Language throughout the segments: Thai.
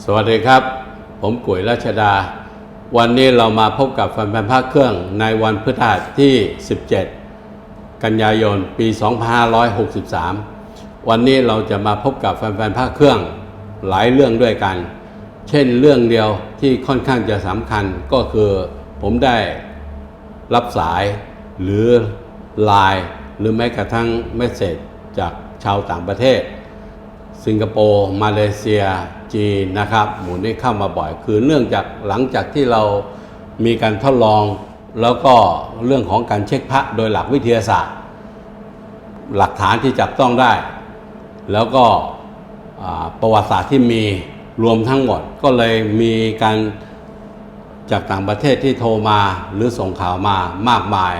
สวัสดีครับ ผมกุ๋ยรัชดา วันนี้เรามาพบกับแฟนๆภาคเครื่องในวันพฤหัสที่ 17 กันยายน ปี 2563 วันนี้เราจะมาพบกับแฟนๆภาคเครื่องหลายเรื่องด้วยกัน เช่นเรื่องเดียวที่ค่อนข้างจะสำคัญก็คือผมได้รับสายหรือไลน์หรือแม้กระทั่งเมสเซจจากชาวต่างประเทศ สิงคโปร์มาเลเซีย จีนนะครับ หมูนี้เข้ามาบ่อย คือเนื่องจากหลังจากที่เรามีการทดลอง แล้วก็เรื่องของการเช็คพระโดยหลักวิทยาศาสตร์ หลักฐานที่จับต้องได้ แล้วก็ประวัติศาสตร์ที่มีรวมทั้งหมด ก็เลยมีการจากต่างประเทศที่โทรมาหรือส่งข่าวมามากมาย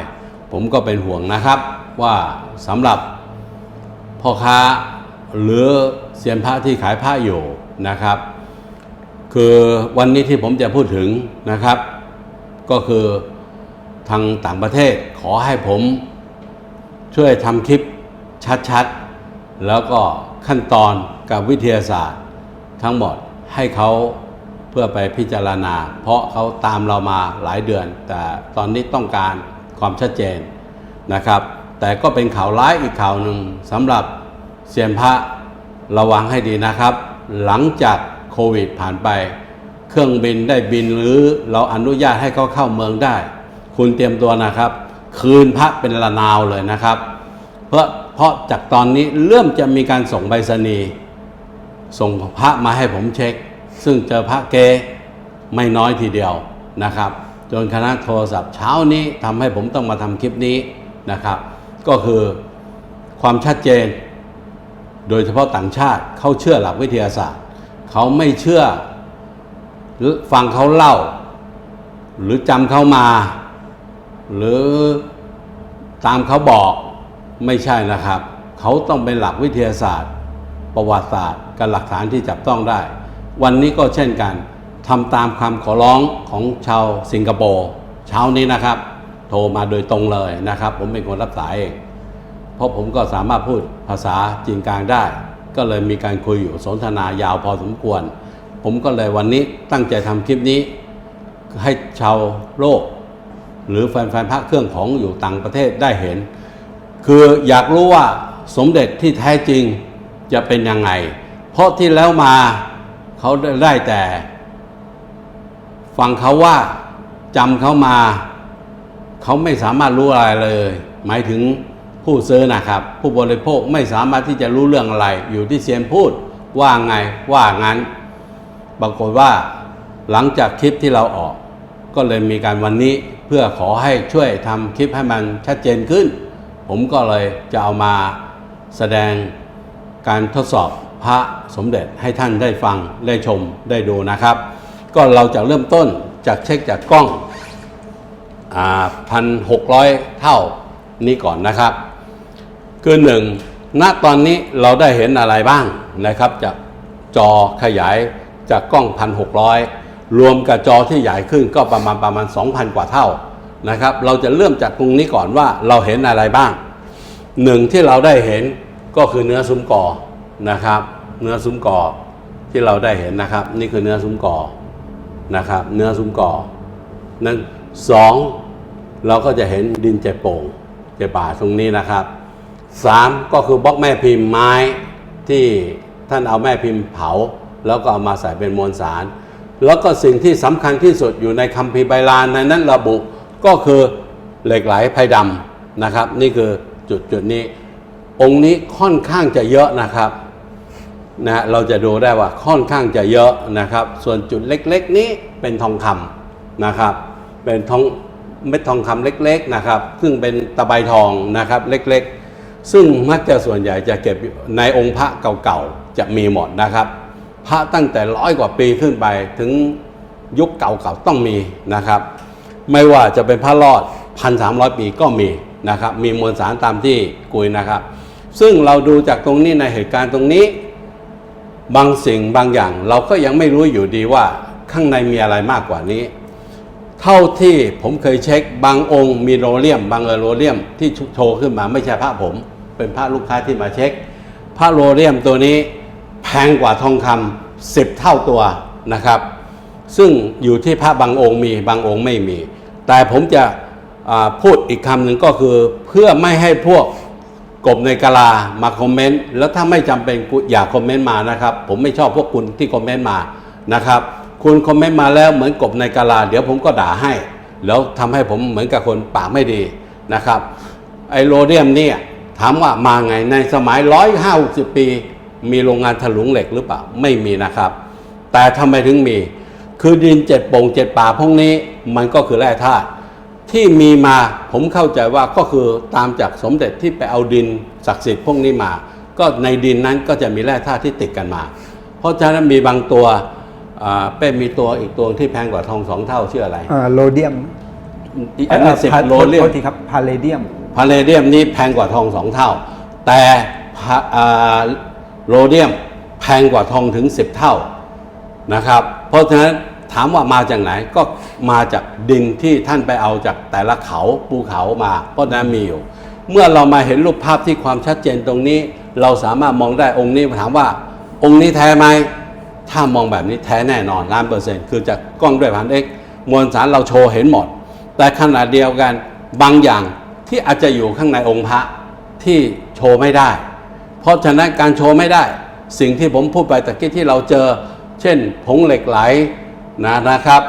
ผมก็เป็นห่วงนะครับว่าสำหรับพ่อค้าหรือเซียนพระที่ขายผ้าอยู่นะครับ คือวันนี้ที่ผมจะพูดถึงนะครับ ก็คือทางต่างประเทศขอให้ผมช่วยทำคลิปชัดๆ แล้วก็ขั้นตอนกับวิทยาศาสตร์ ทั้งหมดให้เขาเพื่อไปพิจารณา เพราะเขาตามเรามาหลายเดือน แต่ตอนนี้ต้องการความชัดเจนนะครับ แต่ก็เป็นข่าวร้ายอีกข่าวหนึ่งสำหรับเซียนพระ ระวังให้ดีนะครับ หลังจากโควิดผ่านไป เครื่องบินได้บินหรือเราอนุญาตให้เขาเข้าเมืองได้ คุณเตรียมตัวนะครับ คืนพระเป็นละนาวเลยนะครับ เพราะเพราะจากตอนนี้เริ่มจะมีการส่งใบสนีย์ส่งพระมาให้ผมเช็ค ซึ่งเจอพระเกไม่น้อยทีเดียวนะครับ จนคณะโทรศัพท์เช้านี้ทำให้ผมต้องมาทำคลิปนี้นะครับ ก็คือความชัดเจน โดยเฉพาะต่างชาติเขาเชื่อหลักวิทยาศาสตร์ เขาไม่เชื่อหรือฟังเขาเล่า หรือจำเขามา หรือตามเขาบอกไม่ใช่นะครับ เขาต้องเป็นหลักวิทยาศาสตร์ ประวัติศาสตร์กับหลักฐานที่จับต้องได้ วันนี้ก็เช่นกันทำตามคำขอร้องของชาวสิงคโปร์เช้านี้นะครับ โทรมาโดยตรงเลยนะครับ ผมเป็นคนรับสายเอง เพราะผมก็สามารถพูดภาษาจีนกลางได้ ก็เลยมีการคุยอยู่สนทนายาวพอสมควร ผมก็เลยวันนี้ตั้งใจทำคลิปนี้ ให้ชาวโลก หรือแฟนๆพระเครื่องของอยู่ต่างประเทศได้เห็น คืออยากรู้ว่าสมเด็จที่แท้จริงจะเป็นยังไง เพราะที่แล้วมาเขาได้แต่ ฟังเขาว่าจำเขามา เขาไม่สามารถรู้อะไรเลย หมายถึง ผู้ซื้อนะครับ ผู้บริโภคไม่สามารถที่จะรู้เรื่องอะไร อยู่ที่เสียนพูดว่าไงว่างั้นปรากฏว่าหลังจากคลิปที่เราออก ก็เลยมีการวันนี้เพื่อขอให้ช่วยทำคลิปให้มันชัดเจนขึ้น ผมก็เลยจะเอามาแสดงการทดสอบพระสมเด็จให้ท่านได้ฟังได้ชมได้ดูนะครับ ก็เราจะเริ่มต้นจากเช็คจากกล้องพันหกร้อยเท่านี้ก่อนนะครับ คือหนึ่งณตอนนี้เราได้เห็นอะไรบ้างนะครับ จากจอขยายจากกล้องพันหกร้อยรวมกับจอที่ใหญ่ขึ้นก็ประมาณประมาณ 2,000 กว่าเท่านะครับ เราจะเริ่มจากตรงนี้ก่อนว่าเราเห็นอะไรบ้าง หนึ่งที่เราได้เห็นก็คือเนื้อซุ้มกอนะครับ เนื้อซุ้มกอที่เราได้เห็นนะครับ นี่คือเนื้อซุ้มกอนะครับ เนื้อซุ้มกอนั้นสองเราก็จะเห็นดินเจโป่งเจป่าตรงนี้นะครับ สามก็คือบล็อกแม่พิมพ์ไม้ที่ท่านเอาแม่พิมพ์เผา แล้วก็เอามาใส่เป็นมวลสาร แล้วก็สิ่งที่สำคัญที่สุดอยู่ในคัมภีร์ไบลานในนั้นระบุก็คือเหล็กไหลไพดำนะครับ นี่คือจุดจุดนี้ องค์นี้ค่อนข้างจะเยอะนะครับนะเราจะดูได้ว่าค่อนข้างจะเยอะนะครับ ส่วนจุดเล็กๆนี้เป็นทองคำนะครับ เป็นทองเม็ดทองคำเล็ก ๆนะครับ ซึ่งเป็นตะไบทองนะครับเล็ก ๆ ซึ่งมักจะส่วนใหญ่จะเก็บในองค์พระเก่าๆจะมีหมดนะครับ พระตั้งแต่ร้อยกว่าปีขึ้นไปถึงยุคเก่าๆต้องมีนะครับ ไม่ว่าจะเป็นพระรอดพันสามร้อยปีก็มีนะครับ มีมวลสารตามที่กุยนะครับ ซึ่งเราดูจากตรงนี้ในเหตุการณ์ตรงนี้ บางสิ่งบางอย่างเราก็ยังไม่รู้อยู่ดีว่าข้างในมีอะไรมากกว่านี้ เท่าที่ผมเคยเช็คบางองค์มีโรเลียม บางเออโรเลียมที่โชว์ขึ้นมาไม่ใช่พระผม เป็นพระลูกค้าที่มาเช็ค พระโรเลียมตัวนี้แพงกว่าทองคำ10 เท่าตัวนะครับ ซึ่งอยู่ที่พระบางองค์มีบางองค์ไม่มี แต่ผมจะพูดอีกคำหนึ่งก็คือเพื่อไม่ให้พวกกบในกะลามาคอมเมนต์แล้วถ้าไม่จำเป็นกูอย่าคอมเมนต์มานะครับ ผมไม่ชอบพวกคุณที่คอมเมนต์มานะครับ คุณคอมเมนต์มาแล้วเหมือนกบในกะลา เดี๋ยวผมก็ด่าให้ แล้วทำให้ผมเหมือนกับคนปากไม่ดีนะครับไอโรเดียมเนี่ย ถามว่ามาไงในสมัยร้อยห้าสิบปี มีโรงงานถลุงเหล็กหรือเปล่า ไม่มีนะครับ แต่ทำไมถึงมี คือดินเจ็ดโป่งเจ็ดป่าพวกนี้มันก็คือแร่ธาตุที่มีมาผมเข้าใจว่าก็คือตามจากสมเด็จที่ไปเอาดินศักดิ์สิทธิ์พวกนี้มา ก็ในดินนั้นก็จะมีแร่ธาตุที่ติดกันมา เพราะฉะนั้นมีบางตัวอ่าเป้มีตัวอีกตัวที่แพงกว่าทองสองเท่าชื่ออะไรโลเดียมอีอันนี้สิบโลเรียโทมษทีครับพาเลเดียม พาเลเดียมนี้แพงกว่าทองสองเท่า แต่โรเดียมแพงกว่าทองถึง 10 เท่านะครับ เพราะฉะนั้นถามว่ามาจากไหนก็มาจากดินที่ท่านไปเอาจากแต่ละเขาภูเขามาเพราะฉะนั้นมีอยู่ เมื่อเรามาเห็นรูปภาพที่ความชัดเจนตรงนี้ เราสามารถมองได้องค์นี้ถามว่าองค์นี้แท้ไหมถ้ามองแบบนี้แท้แน่นอนล้านเปอร์เซ็นต์คือจากกล้องด้วยพันเอ็กมวลสารเราโชว์เห็นหมด แต่ขณะเดียวกันบางอย่าง ที่อาจจะอยู่ข้างในองค์พระที่โชว์ไม่ได้ เพราะฉะนั้นการโชว์ไม่ได้ สิ่งที่ผมพูดไปตะกี้ที่เราเจอ เช่นผงเหล็กไหลนะนะครับ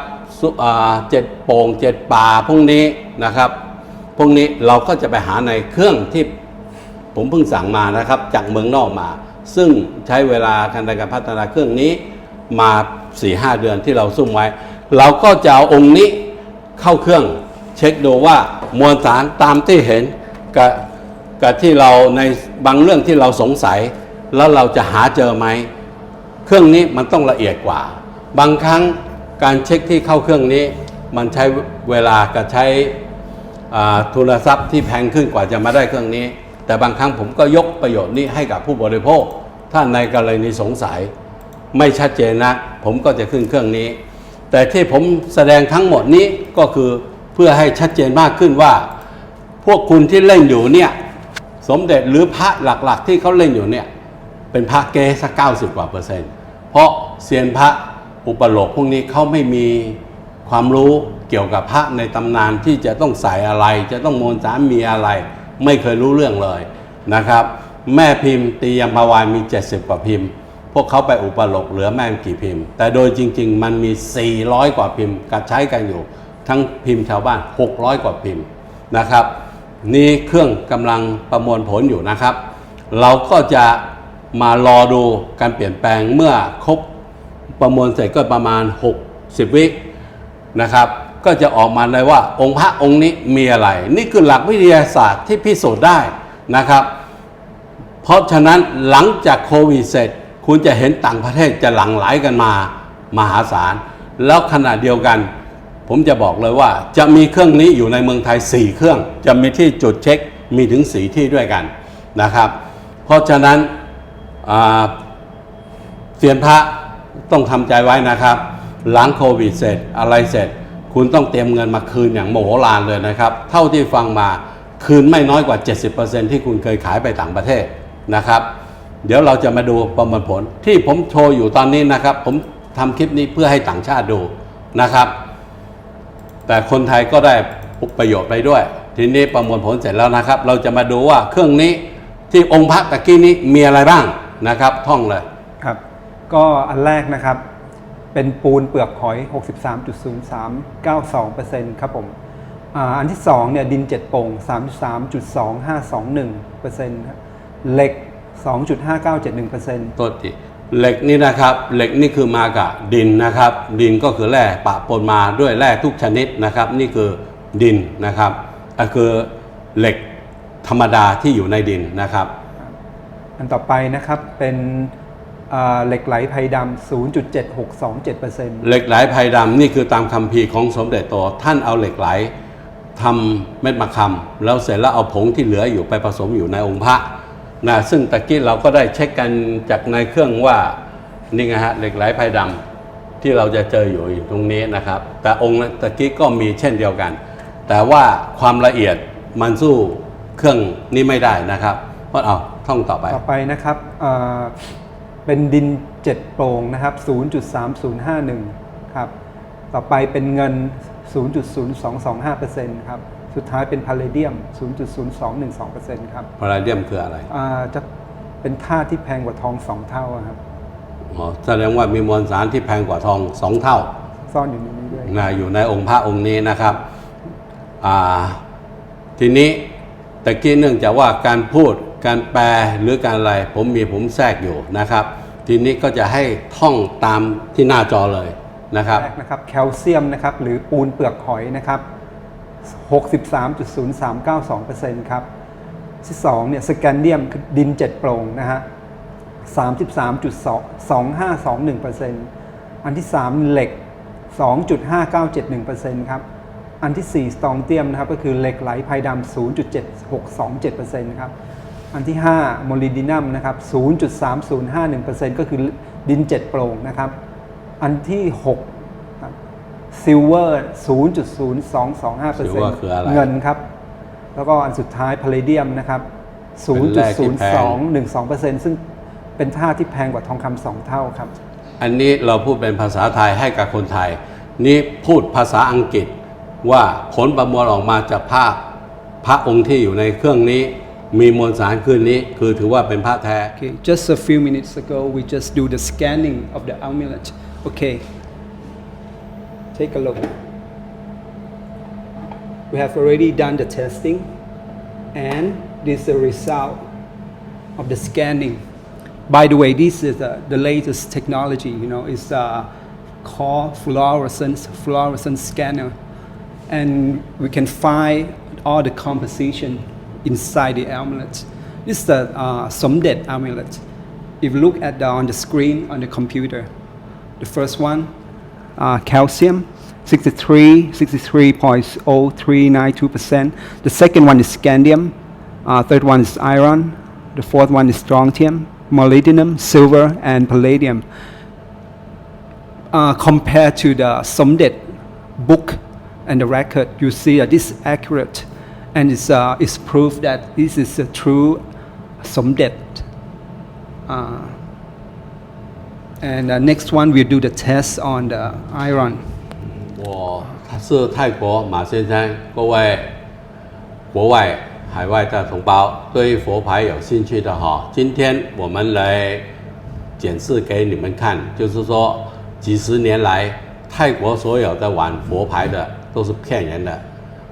เจ็ดโป่งเจ็ดป่าพวกนี้นะครับ พวกนี้เราก็จะไปหาในเครื่องที่ผมเพิ่งสั่งมานะครับ จากเมืองนอกมา ซึ่งใช้เวลาการในการพัฒนาเครื่องนี้มา4ีหเดือนที่เราซุ่มไว้ เราก็จะเอาองค์นี้เข้าเครื่องเช็คดูว่า มวลสารตามที่เห็นกับกับที่เราในบางเรื่องที่เราสงสัย แล้วเราจะหาเจอไหมเครื่องนี้มันต้องละเอียดกว่า บางครั้งการเช็คที่เข้าเครื่องนี้ มันใช้เวลากับใช้ทุนทรัพย์ที่แพงขึ้นกว่าจะมาได้เครื่องนี้ แต่บางครั้งผมก็ยกประโยชน์นี้ให้กับผู้บริโภค ถ้าในกรณีสงสัย ไม่ชัดเจนนะ ผมก็จะขึ้นเครื่องนี้ แต่ที่ผมแสดงทั้งหมดนี้ก็คือ เพื่อให้ชัดเจนมากขึ้นว่า พวกคุณที่เล่นอยู่เนี่ย สมเด็จหรือพระหลักๆ ที่เขาเล่นอยู่เนี่ย เป็นพระเกสักเก้าสิบกว่าเปอร์เซ็นต์เพราะเซียนพระอุปโลกพวกนี้เขาไม่มีความรู้เกี่ยวกับพระในตำนานที่จะต้องใส่อะไร จะต้องมวลสารมีอะไร ไม่เคยรู้เรื่องเลยนะครับ แม่พิมพ์ตียมพาวายมี 70 กว่าพิมพ์ พวกเขาไปอุปโลกเหลือแม่กี่พิมพ์ แต่โดยจริง ๆ มันมี 400 กว่าพิมพ์กัดใช้กันอยู่ ทั้งพิมพ์ชาวบ้าน 600 กว่าพิมพ์นะครับ นี่เครื่องกำลังประมวลผลอยู่นะครับ เราก็จะมารอดูการเปลี่ยนแปลงเมื่อครบประมวลเสร็จก็ประมาณ 60 วินะครับ ก็จะออกมาเลยว่าองค์พระองค์นี้มีอะไร นี่คือหลักวิทยาศาสตร์ที่พิสูจน์ได้นะครับ เพราะฉะนั้นหลังจากโควิดเสร็จ คุณจะเห็นต่างประเทศจะหลั่งไหลกันมา มหาศาล แล้วขณะเดียวกัน ผมจะบอกเลยว่าจะมีเครื่องนี้อยู่ในเมืองไทย 4 เครื่อง จะมีที่จุดเช็คมีถึง 4 ที่ด้วยกันนะครับ เพราะฉะนั้นเซียนพระต้องทำใจไว้นะครับ หลังโควิดเสร็จอะไรเสร็จ คุณต้องเตรียมเงินมาคืนอย่างโมโหลานเลยนะครับ เท่าที่ฟังมาคืนไม่น้อยกว่า 70%ที่คุณเคยขายไปต่างประเทศนะครับ เดี๋ยวเราจะมาดูประมวลผลที่ผมโชว์อยู่ตอนนี้นะครับ ผมทำคลิปนี้เพื่อให้ต่างชาติดูนะครับ แต่คนไทยก็ได้ประโยชน์ไปด้วย ทีนี้ประมวลผลเสร็จแล้วนะครับ เราจะมาดูว่าเครื่องนี้ที่องค์พระตะกี้นี้มีอะไรบ้างนะครับ ท่องเลยครับ ก็อันแรกนะครับ เป็นปูนเปลือกหอย 63.0392%ครับผมอ่าอันที่2เนี่ยดิน7โป่ง33.25221%ครับเหล็ก 2.5971%ตัวที เหล็กนี่นะครับเหล็กนี่คือมากับดินนะครับ ดินก็คือแร่ปะปนมาด้วยแร่ทุกชนิดนะครับ นี่คือดินนะครับก็คือเหล็กธรรมดาที่อยู่ในดินนะครับ อันต่อไปนะครับเป็นอ่าเหล็กไหลไพดำ0.7627%เหล็กไหลไพดำนี่คือตามคำพีร์ของสมเด็จโตท่านเอาเหล็กไหลทำเม็ดมะขามแล้วเสร็จแล้วเอาผงที่เหลืออยู่ไปผสมอยู่ในองค์พระ นะซึ่งตะกี้เราก็ได้เช็คกันจากในเครื่องว่านี่ไงฮะเหล็กไหลไพดำที่เราจะเจออยู่ตรงนี้นะครับ แต่องค์ตะกี้ก็มีเช่นเดียวกัน แต่ว่าความละเอียดมันสู้เครื่องนี้ไม่ได้นะครับเพราะเอาท่องต่อไปต่อไปนะครับเป็นดิน 7 โปร่งนะครับ 0.3051 ครับ ต่อไปเป็นเงิน 0.0225%ครับ สุดท้ายเป็นพาเลเดียม 0.0212%ครับพาราเดียมคืออะไรอ่าจะเป็นธาตุที่แพงกว่าทอง2เท่าอะครับ อ๋อแสดงว่ามีมวลสารที่แพงกว่าทองสองเท่าซ่อนอยู่ในนี้ด้วย นะอยู่ในองค์พระองค์นี้นะครับอ่าทีนี้ตะกี้เนื่องจากว่าการพูดการแปลหรือการอะไร ผมมีผมแทรกอยู่นะครับ ทีนี้ก็จะให้ท่องตามที่หน้าจอเลยนะครับ แรกนะครับแคลเซียมนะครับหรือปูนเปลือกหอยนะครับ 63.0392%ครับที่2เนี่ยสแกนเดียมคือดิน 7 โปร่งนะฮะ33.2521%อันที่ 3 เหล็ก 2.5971%ครับ อันที่ 4 สตองเตียมนะครับก็คือเหล็กไหลไพดำ0.7627%ครับ อันที่ 5 โมลิดินัมนะครับ 0.3051%ก็คือดิน 7 โปร่งนะครับ อันที่ 6 ซิลเวอร์0.0225% Silver คืออะไรเงินครับ แล้วก็อันสุดท้ายพาเลเดียมนะครับเป็นแร่ที่แพง0.0212%ซึ่งเป็นท่าตุที่แพงกว่าทองคำสองเท่าครับ อันนี้เราพูดเป็นภาษาไทยให้กับคนไทย นี่พูดภาษาอังกฤษว่าผลประมวลออกมาจากพระพระองค์ที่อยู่ในเครื่องนี้มีมวลสารคืนนี้คือถือว่าเป็นพระแท้ Okay, just a few minutes ago, we just do the scanning of the amulet. Okay, take a look. We have already done the testing, and this is the result of the scanning. By the way, this is uh, the latest technology. You know, it's uh, called fluorescence fluorescence scanner, and we can find all the composition inside the amulet. This is the uh, Somdet amulet. If you look at the, on the screen on the computer, the first one, uh, calcium, 63, 63.0392%. The second one is scandium. Uh, third one is iron. The fourth one is strontium, molybdenum, silver, and palladium. Uh, compared to the Somdet book and the record, you see that this is accurate and it's, uh, it's proof that this is a true Somdet. Uh, and uh, next one, we'll do the test on the iron. 我是泰国马先生，各位国外、海外的同胞，对佛牌有兴趣的哈，今天我们来展示给你们看，就是说几十年来泰国所有的玩佛牌的都是骗人的，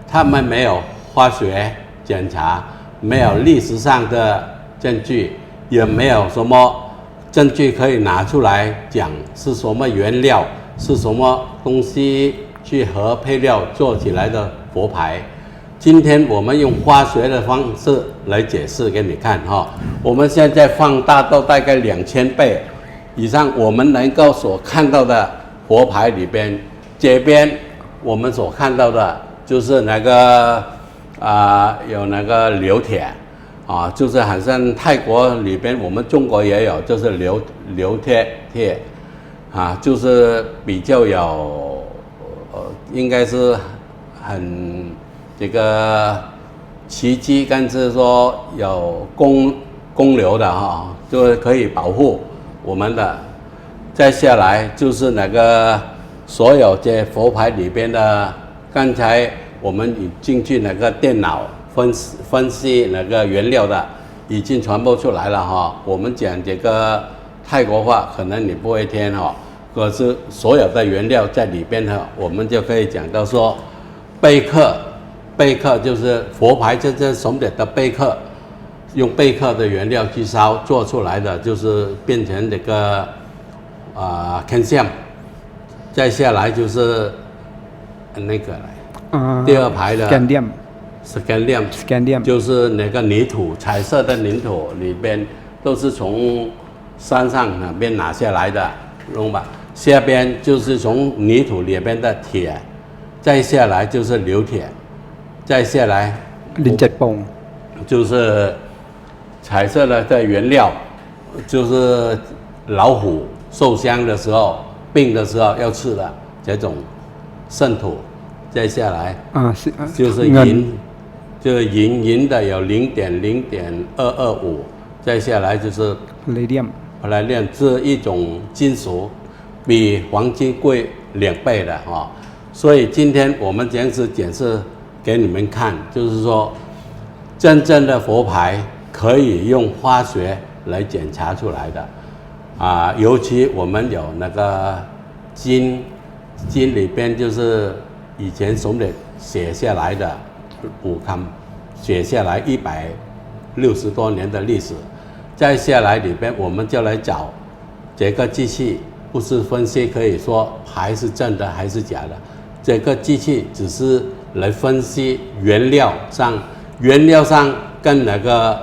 他们没有化学检查，没有历史上的证据，也没有什么证据可以拿出来讲是什么原料，是什么东西去和配料做起来的佛牌。今天我们用化学的方式来解释给你看哈。我们现在放大到大概两千倍以上，我们能够所看到的佛牌里边，这边我们所看到的就是那个啊、有那个硫铁啊，就是好像泰国里边，我们中国也有，就是刘刘铁铁啊，就是比较有呃，应该是很这个奇迹，但是说有公公流的哈、就是可以保护我们的。再下来就是那个所有这佛牌里边的，刚才我们已进去那个电脑分析分析那个原料的，已经传播出来了哈。我们讲这个泰国话，可能你不会听哈，可是所有的原料在里边呢，我们就可以讲到说，贝壳，贝壳就是佛牌真正怂点的贝壳。用贝壳的原料去烧做出来的，就是变成这个啊 c a n c i u m 再下来就是那个来 Uh, 第二排的 scandium，scandium 就是那个泥土，彩色的泥土里边都是从山上那边拿下来的，懂吧？下边就是从泥土里边的铁，再下来就是硫铁，再下来磷结泵，就是彩色的的原料，就是老虎受伤的时候、病的时候要吃的这种圣土，再下来啊是就是银。就是银银的有零点零点二二五，再下来就是 palladium。palladium 这一种金属比黄金贵两倍的哈、哦，所以今天我们这样子解释给你们看，就是说真正的佛牌可以用化学来检查出来的啊，尤其我们有那个金金里边就是以前总得写下来的。补康写下来一百六十多年的历史，再下来里边我们就来找这个机器不是分析可以说牌是真的还是假的，这个机器只是来分析原料上原料上跟那个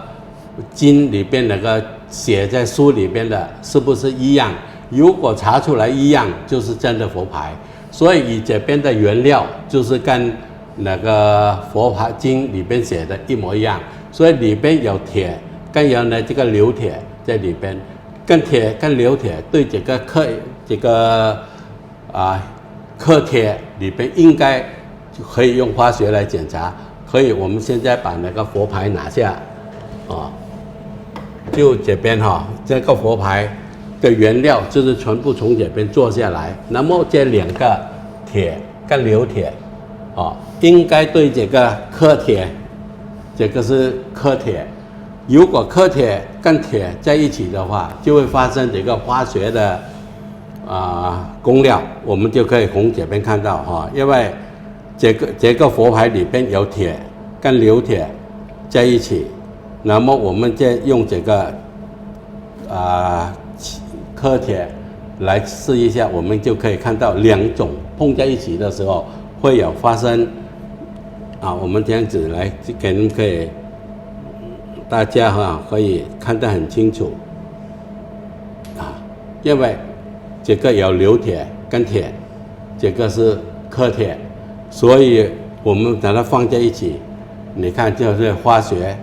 经里边那个写在书里边的是不是一样？如果查出来一样，就是真的佛牌。所以以这边的原料就是跟那个佛牌经里边写的一模一样，所以里边有铁，跟有呢这个硫铁在里边，跟铁跟硫铁对这个刻这个啊刻铁里边应该可以用化学来检查。可以，我们现在把那个佛牌拿下，啊，就这边哈、这个佛牌的原料就是全部从这边做下来。那么这两个铁跟硫铁，啊，应该对这个刻铁，这个是刻铁。如果刻铁跟铁在一起的话，就会发生这个化学的啊、工料，我们就可以从这边看到哈、因为这个这个佛牌里边有铁跟硫铁在一起，那么我们再用这个啊刻铁来试一下，我们就可以看到两种碰在一起的时候会有发生。啊，我们这样子来给你们可以大家哈、可以看得很清楚。啊，因为这个有硫铁跟铁，这个是刻铁，所以我们把它放在一起，你看就是化学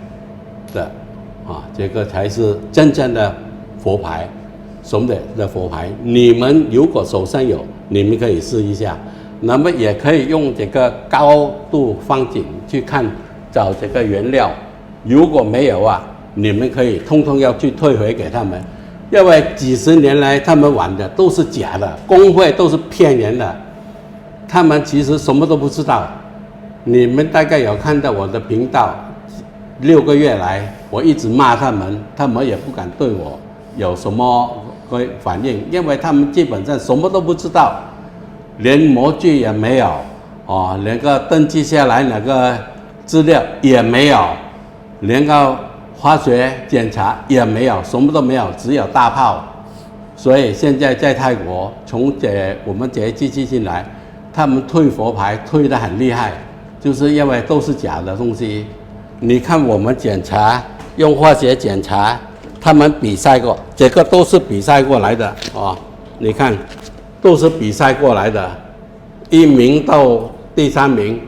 的啊，这个才是真正的佛牌，总的的佛牌。你们如果手上有，你们可以试一下，那么也可以用这个高度放景去看找这个原料，如果没有啊，你们可以通通要去退回给他们。因为几十年来他们玩的都是假的，工会都是骗人的，他们其实什么都不知道。你们大概有看到我的频道，六个月来我一直骂他们，他们也不敢对我有什么会反应，因为他们基本上什么都不知道，连模具也没有，哦，连个登记下来那个资料也没有，连个化学检查也没有，什么都没有，只有大炮。所以现在在泰国，从这我们这机器进来，他们退佛牌退得很厉害，就是因为都是假的东西。你看我们检查用化学检查，他们比赛过，这个都是比赛过来的哦。你看，都是比赛过来的，一名到第三名，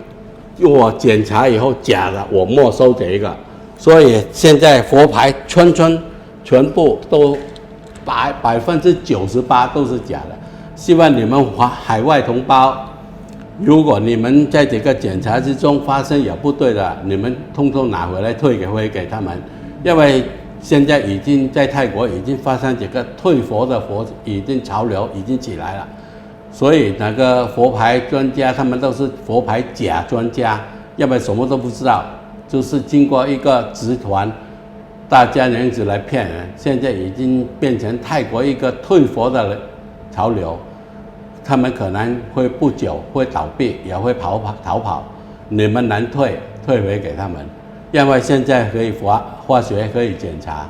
我检查以后假的，我没收这一个。所以现在佛牌圈圈全部都百百分之九十八都是假的。希望你们华海外同胞，如果你们在这个检查之中发生有不对的，你们通通拿回来退给回给他们，因为现在已经在泰国已经发生这个退佛的佛已经潮流已经起来了。所以那个佛牌专家，他们都是佛牌假专家，要不然什么都不知道，就是经过一个集团，大家人子来骗人，现在已经变成泰国一个退佛的潮流，他们可能会不久会倒闭，也会跑跑逃跑，你们能退退回给他们，因为现在可以化化学可以检查，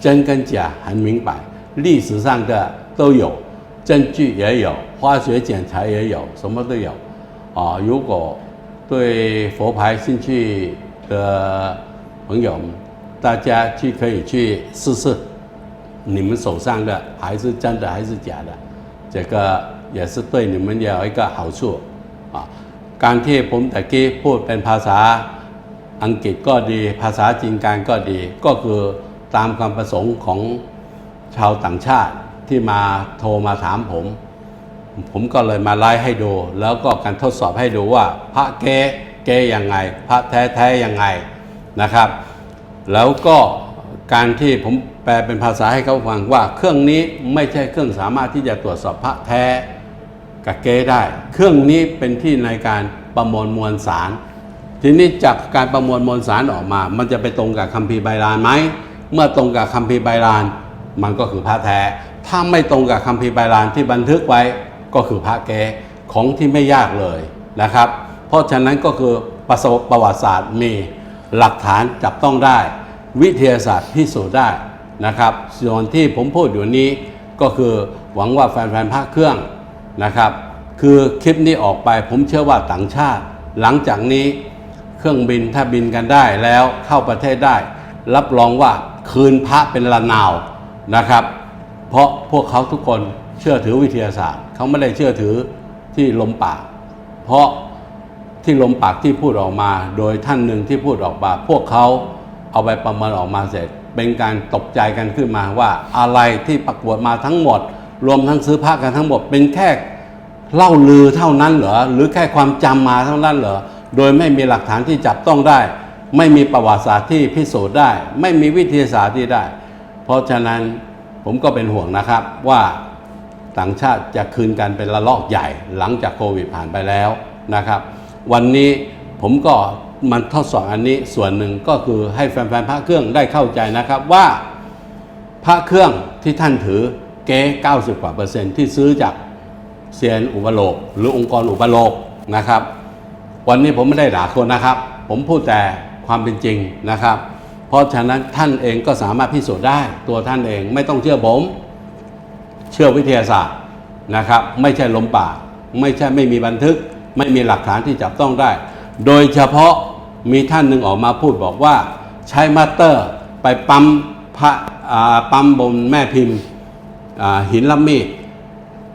真跟假很明白，历史上的都有。证据也有，化学检查也有，什么都有。啊，如果对佛牌兴趣的朋友，大家去可以去试试，你们手上的牌是真的还是假的，这个也是对你们有一个好处。啊，การที่ผมตะกี้พูดเป็นภาษา อังกฤษก็ดีภาษาจีนกลางก็ดี ก็คือตามความประสงค์ของชาวต่างชาติที่มาโทรมาถามผม ผมก็เลยมาไลฟ์ให้ดู แล้วก็การทดสอบให้ดูว่า พระเก๊เก๊ยังไง พระแท้แท้ยังไงนะครับ แล้วก็การที่ผมแปลเป็นภาษาให้เขาฟังว่า เครื่องนี้ไม่ใช่เครื่องสามารถที่จะตรวจสอบพระแท้กับเก๊ได้ เครื่องนี้เป็นที่ในการประมวลมวลสาร ทีนี้จากการประมวลมวลสารออกมา มันจะไปตรงกับคัมภีร์ไบรานไหม เมื่อตรงกับคัมภีร์ไบราน มันก็คือพระแท้ ถ้าไม่ตรงกับคัมภีร์ไบรานที่บันทึกไว้ก็คือพระเก๊ของที่ไม่ยากเลยนะครับ เพราะฉะนั้นก็คือประสบประวัติศาสตร์มีหลักฐานจับต้องได้ วิทยาศาสตร์พิสูจน์ได้นะครับ ส่วนที่ผมพูดอยู่นี้ก็คือหวังว่าแฟนๆภาคเครื่องนะครับ คือคลิปนี้ออกไปผมเชื่อว่าต่างชาติ หลังจากนี้ เครื่องบินถ้าบินกันได้แล้วเข้าประเทศได้ รับรองว่าคืนพระเป็นละนาวนะครับ เพราะพวกเขาทุกคนเชื่อถือวิทยาศาสตร์ เขาไม่ได้เชื่อถือที่ลมปาก เพราะที่ลมปากที่พูดออกมา โดยท่านหนึ่งที่พูดออกมาพวกเขาเอาไปประเมินออกมาเสร็จ เป็นการตกใจกันขึ้นมาว่าอะไรที่ประกวดมาทั้งหมด รวมทั้งซื้อผ้ากันทั้งหมดเป็นแค่เล่าลือเท่านั้นเหรอหรือแค่ความจำมาเท่านั้นเหรอ โดยไม่มีหลักฐานที่จับต้องได้ ไม่มีประวัติศาสตร์ที่พิสูจน์ได้ ไม่มีวิทยาศาสตร์ที่ได้ เพราะฉะนั้นผมก็เป็นห่วงนะครับว่าต่างชาติจะคืนกันเป็นระลอกใหญ่หลังจากโควิดผ่านไปแล้วนะครับ วันนี้ผมก็มันทดสอบอันนี้ส่วนหนึ่งก็คือให้แฟนๆพระเครื่องได้เข้าใจนะครับว่าพระเครื่องที่ท่านถือเก๊90กว่าเปอร์เซ็นต์ที่ซื้อจากเซียนอุปโลกหรือองค์กรอุปโลกนะครับ วันนี้ผมไม่ได้ด่าคนนะครับ ผมพูดแต่ความเป็นจริงนะครับ เพราะฉะนั้นท่านเองก็สามารถพิสูจน์ได้ตัวท่านเองไม่ต้องเชื่อผม เชื่อวิทยาศาสตร์นะครับ ไม่ใช่ลมปากไม่ใช่ไม่มีบันทึก ไม่มีหลักฐานที่จับต้องได้ โดยเฉพาะมีท่านหนึ่งออกมาพูดบอกว่า ใช้มัตเตอร์ไปปั๊มพระปั๊มบนแม่พิมพ์หินละมีด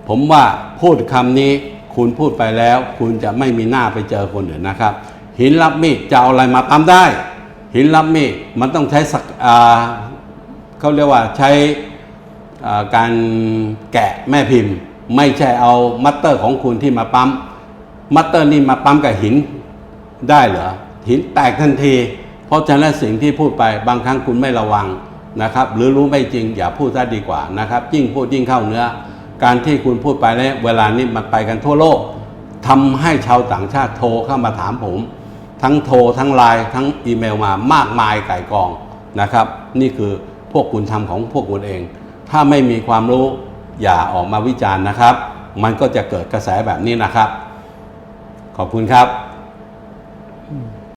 ผมว่าพูดคำนี้ คุณพูดไปแล้ว คุณจะไม่มีหน้าไปเจอคนอื่นนะครับ หินรับมีดจะเอาอะไรมาปั๊มได้ หินรับมีดมันต้องใช้สักอ่าเขาเรียกว่าใช้การแกะแม่พิมพ์ ไม่ใช่เอามัตเตอร์ของคุณที่มาปั๊มมัตเตอร์นี่มาปั๊มกับหินได้เหรอหินแตกทันที เพราะฉะนั้นสิ่งที่พูดไปบางครั้งคุณไม่ระวังนะครับ หรือรู้ไม่จริงอย่าพูดซะดีกว่านะครับยิ่งพูดยิ่งเข้าเนื้อ การที่คุณพูดไปแล้วเวลานี้มันไปกันทั่วโลกทำให้ชาวต่างชาติโทรเข้ามาถามผม ทั้งโทรทั้งไลน์ทั้งอีเมลมามากมายไก่กองนะครับ นี่คือพวกคุณทำของพวกคุณเอง ถ้าไม่มีความรู้อย่าออกมาวิจารณ์นะครับ มันก็จะเกิดกระแสแบบนี้นะครับ ขอบคุณครับ